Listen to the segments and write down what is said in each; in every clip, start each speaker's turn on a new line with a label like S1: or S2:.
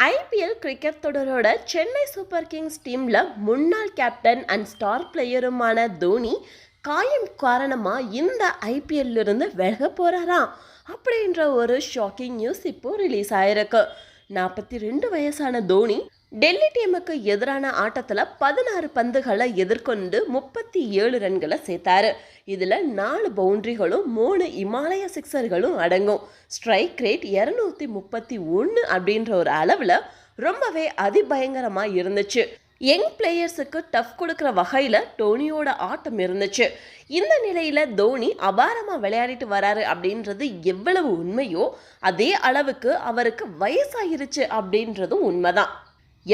S1: IPL cricket தொடரோட Chennai super Kings டீமில் முன்னாள் கேப்டன் அண்ட் ஸ்டார் பிளேயருமான தோனி காயம் காரணமாக இந்த ஐபிஎல்லிருந்து விலக போகிறாராம் அப்படின்ற ஒரு ஷாக்கிங் நியூஸ் இப்போது ரிலீஸ் ஆயிருக்கு. நாற்பத்தி ரெண்டு வயசான தோனி டெல்லி டீமுக்கு எதிரான ஆட்டத்தில் பதினாறு பந்துகளை எதிர்கொண்டு முப்பத்தி ஏழு ரன்களை சேர்த்தாரு. இதில் நாலு பவுண்டரிகளும் மூணு இமாலய சிக்ஸர்களும் அடங்கும். ஸ்ட்ரைக் ரேட் இரநூத்தி முப்பத்தி ஒன்று அப்படின்ற ஒரு அளவில் ரொம்பவே அதிபயங்கரமாக இருந்துச்சு. யங் பிளேயர்ஸுக்கு டஃப் கொடுக்குற வகையில் டோனியோட ஆட்டம் இருந்துச்சு. இந்த நிலையில் தோனி அபாரமாக விளையாடிட்டு வராரு அப்படின்றது எவ்வளவு உண்மையோ அதே அளவுக்கு அவருக்கு வயசாயிருச்சு அப்படின்றதும் உண்மைதான்.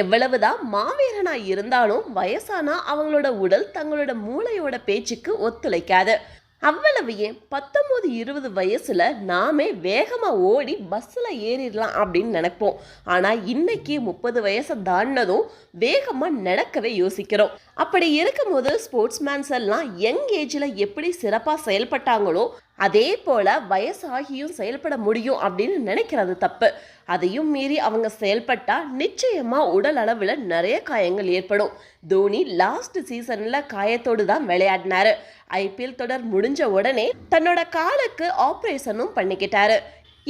S1: எவ்வளவுதான் மாவீரனா இருந்தாலும் வயசானா அவங்களோட உடல் தங்களோட மூளையோட பேச்சுக்கு ஒத்துழைக்காது. அவ்வளவு ஏன்? பத்தொம்போது இருபது வயசுல நாமே வேகமா ஓடி பஸ்ஸில் ஏறிடலாம் அப்படின்னு நினைப்போம். ஆனா இன்னைக்கு முப்பது வயசை தாண்டினதும் வேகமா நடக்கவே யோசிக்கிறோம். அப்படி இருக்கும்போது ஸ்போர்ட்ஸ்மேன்ஸ் எல்லாம் யங் ஏஜ்ல எப்படி சிறப்பா செயல்பட்டாங்களோ அதே போல் வயசாகியும் செயல்பட முடியும் அப்படின்னு நினைக்கிறது தப்பு. அதையும் மீறி அவங்க செயல்பட்டா நிச்சயமாக உடல் அளவில் நிறைய காயங்கள் ஏற்படும். தோனி லாஸ்ட் சீசனில் காயத்தோடு தான் விளையாடினாரு. ஐபிஎல் தொடர் முடிஞ்ச உடனே தன்னோட காலுக்கு ஆப்ரேஷனும் பண்ணிக்கிட்டாரு.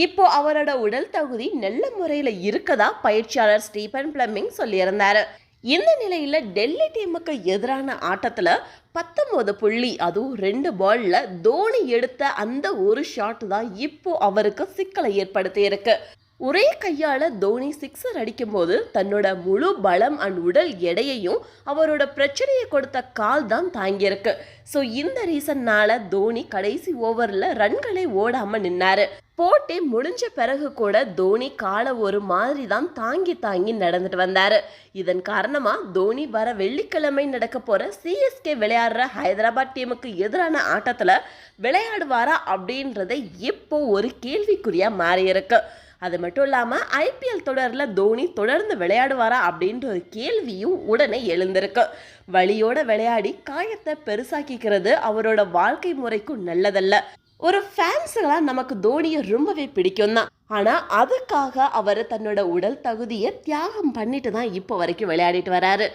S1: இப்போ அவரோட உடல் தகுதி நல்ல முறையில் இருக்கதா பயிற்சியாளர் ஸ்டீபன் பிளமிங் சொல்லியிருந்தாரு. இந்த நிலையில் டெல்லி டீமுக்கு எதிரான ஆட்டத்தில் பத்தொம்போது புள்ளி அதுவும் ரெண்டு பாலில் தோனி எடுத்த அந்த ஒரு ஷாட் தான் இப்போ அவருக்கு சிக்கலை ஏற்படுத்தியிருக்கு. ஒரே கையால் தோனி சிக்ஸர் அடிக்கும்போது தன்னோட முழு பலம் அண்ட் உடல் எடையையும் அவரோட பிரச்சனையை கொடுத்த கால் தான் தாங்கியிருக்கு. ஸோ இந்த ரீசன்னால தோனி கடைசி ஓவரில் ரன்களை ஓடாமல் நின்னாரு. போட்டி முடிஞ்ச பிறகு கூட தோனி காலை ஒரு மாதிரி தான் தாங்கி தாங்கி நடந்துட்டு வந்தாரு. இதன் காரணமாக தோனி வர வெள்ளிக்கிழமை நடக்க போகிற சிஎஸ்கே விளையாடுற ஹைதராபாத் டீமுக்கு எதிரான ஆட்டத்தில் விளையாடுவாரா அப்படின்றத இப்போ ஒரு கேள்விக்குறியாக மாறியிருக்கு. அது மட்டும் இல்லாமல் ஐபிஎல் தொடரில் தோனி தொடர்ந்து விளையாடுவாரா அப்படின்ற ஒரு கேள்வியும் உடனே எழுந்திருக்கு. வழியோட விளையாடி காயத்தை பெருசாக்கிக்கிறது அவரோட வாழ்க்கை முறைக்கும் நல்லதல்ல. ஒரு ஃபேன்ஸுகளாக நமக்கு தோனியை ரொம்பவே பிடிக்கும் தான் ஆனால் அதுக்காக அவர் தன்னோட உடல் தகுதியை தியாகம் பண்ணிட்டு தான் இப்போ வரைக்கும் விளையாடிட்டு வராரு.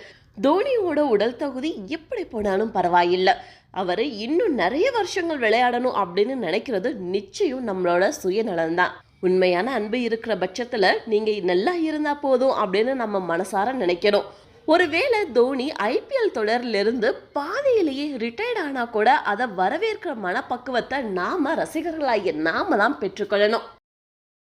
S1: தோனியோட உடல் தகுதி எப்படி போனாலும் பரவாயில்லை. அவர் இன்னும் நிறைய வருஷங்கள் விளையாடணும் அப்படின்னு நினைக்கிறது நிச்சயம் நம்மளோட சுயநலன்தான் உண்மையான அன்பு இருக்கிற பட்சத்தில் நீங்கள் நல்லா இருந்தால் போதும் அப்படின்னு நம்ம மனசார நினைக்கணும். ஒருவேளை தோனி ஐபிஎல் தொடர்லேருந்து பாதியிலேயே ரிட்டையர்ட் ஆனால் கூட அதை வரவேற்கிற மனப்பக்குவத்தை நாம் ரசிகர்களாகிய நாம தான் பெற்றுக்கொள்ளணும்.